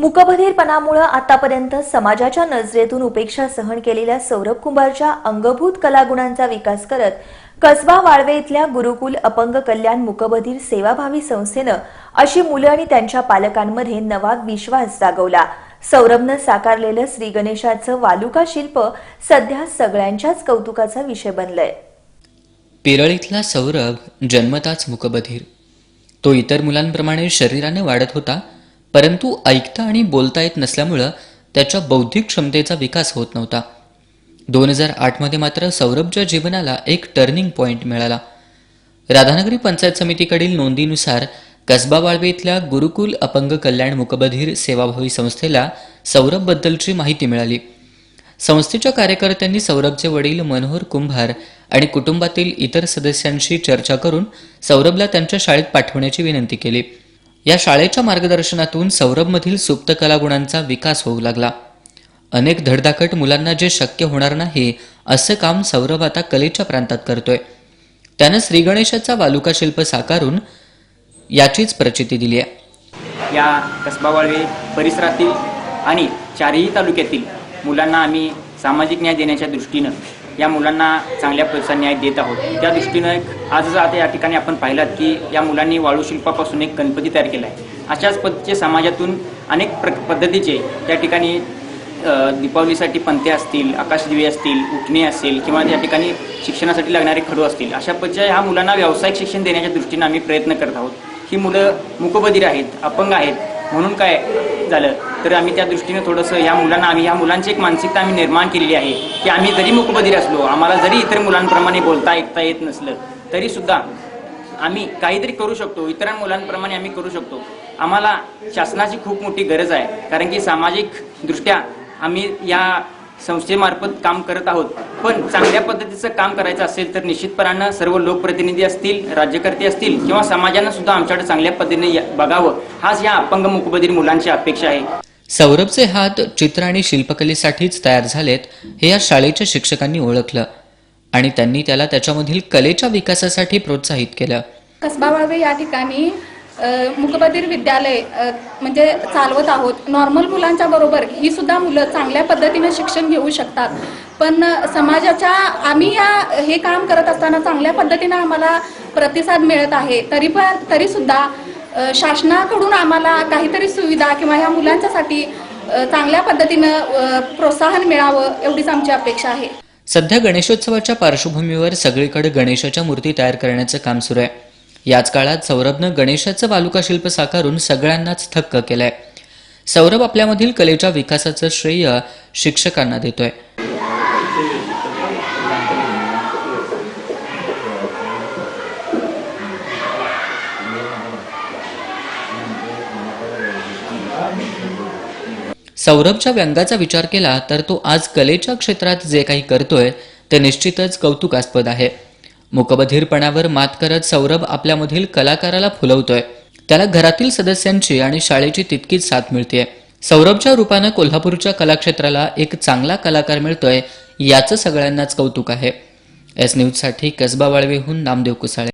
मुकबधीरपणामुळे आतापर्यंत समाजाच्या नजरेतून उपेक्षा सहन केलेल्या सौरभ कुंभारच्या अंगभूत कलागुणांचा विकास करत कसबा वाळवे इथल्या गुरुकुल अपंग कल्याण मुकबधीर सेवाभावी संस्थेनं अशी मुलं आणि त्यांच्या पालकांमध्ये नवा विश्वास जागवला. सौरभनं साकारलेलं श्री गणेशाचं वालुका शिल्प सध्या सगळ्यांच्याच कौतुकाचा विषय बनलंय. पिरळीतला सौरभ जन्मताच मुकबधीर. तो इतर मुलांप्रमाणे शरीराने वाढत होता परंतु ऐकता आणि बोलता येत नसल्यामुळं त्याच्या बौद्धिक क्षमतेचा विकास होत नव्हता. दोन हजार आठमध्ये मात्र सौरभच्या जीवनाला एक टर्निंग पॉइंट मिळाला. राधानगरी पंचायत समितीकडील नोंदीनुसार कसबा वाळवे इथल्या गुरुकुल अपंग कल्याण मुकबधीर सेवाभावी संस्थेला सौरभबद्दलची माहिती मिळाली. संस्थेच्या कार्यकर्त्यांनी सौरभचे वडील मनोहर कुंभार आणि कुटुंबातील इतर सदस्यांशी चर्चा करून सौरभला त्यांच्या शाळेत पाठवण्याची विनंती केली. या शाळेच्या मार्गदर्शनातून सौरभमधील सुप्त कलागुणांचा विकास होऊ लागला. अनेक धडधाकट मुलांना जे शक्य होणार नाही असं काम सौरभ आता कलेच्या प्रांतात करतोय. त्यानं श्रीगणेशाचा वालुका शिल्प साकारून याचीच प्रचिती दिली आहे. या कसबा वाळवे परिसरातील आणि चारही तालुक्यातील मुलांना आम्ही सामाजिक न्याय देण्याच्या दृष्टीनं या मुलांना चांगल्या प्रकारचा न्याय देत आहोत. त्या दृष्टीनं आजच आता या ठिकाणी आपण पाहिलात की या मुलांनी वाळू शिल्पापासून एक गणपती तयार केला आहे अशाच पद्धतीचे समाजातून अनेक प्र पद्धतीचे त्या ठिकाणी दीपावलीसाठी पंते असतील आकाशदिवे असतील उठणे असेल किंवा त्या ठिकाणी शिक्षणासाठी लागणारे खडू असतील अशा पद्धतीच्या ह्या मुलांना व्यावसायिक शिक्षण देण्याच्या दृष्टीनं आम्ही प्रयत्न करत आहोत. ही मुलं मुकबधीर आहेत अपंग आहेत म्हणून काय झालं? तर आम्ही त्या दृष्टीनं थोडंसं या मुलांना आम्ही या मुलांची एक मानसिकता आम्ही निर्माण केलेली आहे. की आम्ही जरी मुकबधीर असलो आम्हाला जरी इतर मुलांप्रमाणे बोलता ऐकता येत नसलं तरी सुद्धा आम्ही काहीतरी करू शकतो. इतर मुलांप्रमाणे आम्ही करू शकतो. आम्हाला शासनाची खूप मोठी गरज आहे. कारण की सामाजिकदृष्ट्या आम्ही या संस्थेमार्फत काम करत आहोत. पण चांगल्या पद्धतीचं काम करायचं असेल तर निश्चितपणानं सर्व लोकप्रतिनिधी असतील राज्यकर्ते असतील किंवा समाजानं सुद्धा आमच्याकडे चांगल्या पद्धतीने बघावं. हाच या अपंग मुकबधीर मुलांची अपेक्षा आहे. सौरभचे हात चित्र आणि शिल्पकलेसाठीच तयार झालेत हे या शाळेच्या शिक्षकांनी ओळखलं आणि त्यांनी त्याला त्याच्यामधील कलेच्या विकासासाठी प्रोत्साहित केलं. कसबा वाळवे या ठिकाणी मुकबधीर विद्यालय म्हणजे चालवत आहोत. नॉर्मल मुलांच्या बरोबर ही सुद्धा मुलं चांगल्या पद्धतीने शिक्षण घेऊ शकतात. पण समाजाच्या आम्ही या हे काम करत असताना चांगल्या पद्धतीनं आम्हाला प्रतिसाद मिळत आहे. तरी पण तरी सुद्धा शासनाकडून आम्हाला काहीतरी सुविधा किंवा ह्या मुलांच्यासाठी चांगल्या पद्धतीनं प्रोत्साहन मिळावं एवढीच आमची अपेक्षा आहे. सध्या गणेशोत्सवाच्या पार्श्वभूमीवर सगळीकडे गणेशाच्या मूर्ती तयार करण्याचं काम सुरू आहे. याच काळात सौरभनं गणेशाचं वालुका शिल्प साकारून सगळ्यांनाच थक्क केलंय. सौरभ आपल्यामधील कलेच्या विकासाचं श्रेय शिक्षकांना देतोय. सौरभच्या व्यंगाचा विचार केला तर तो आज कलेच्या क्षेत्रात जे काही करतोय ते निश्चितच कौतुकास्पद आहे. मुकबधीरपणावर मात करत सौरभ आपल्यामधील कलाकाराला फुलवतोय. त्याला घरातील सदस्यांची आणि शाळेची तितकीच साथ मिळतेय. सौरभच्या रूपानं कोल्हापूरच्या कलाक्षेत्राला एक चांगला कलाकार मिळतोय याचं सगळ्यांनाच कौतुक आहे. एस न्यूजसाठी कसबा वाळवेहून नामदेव कुसाळे.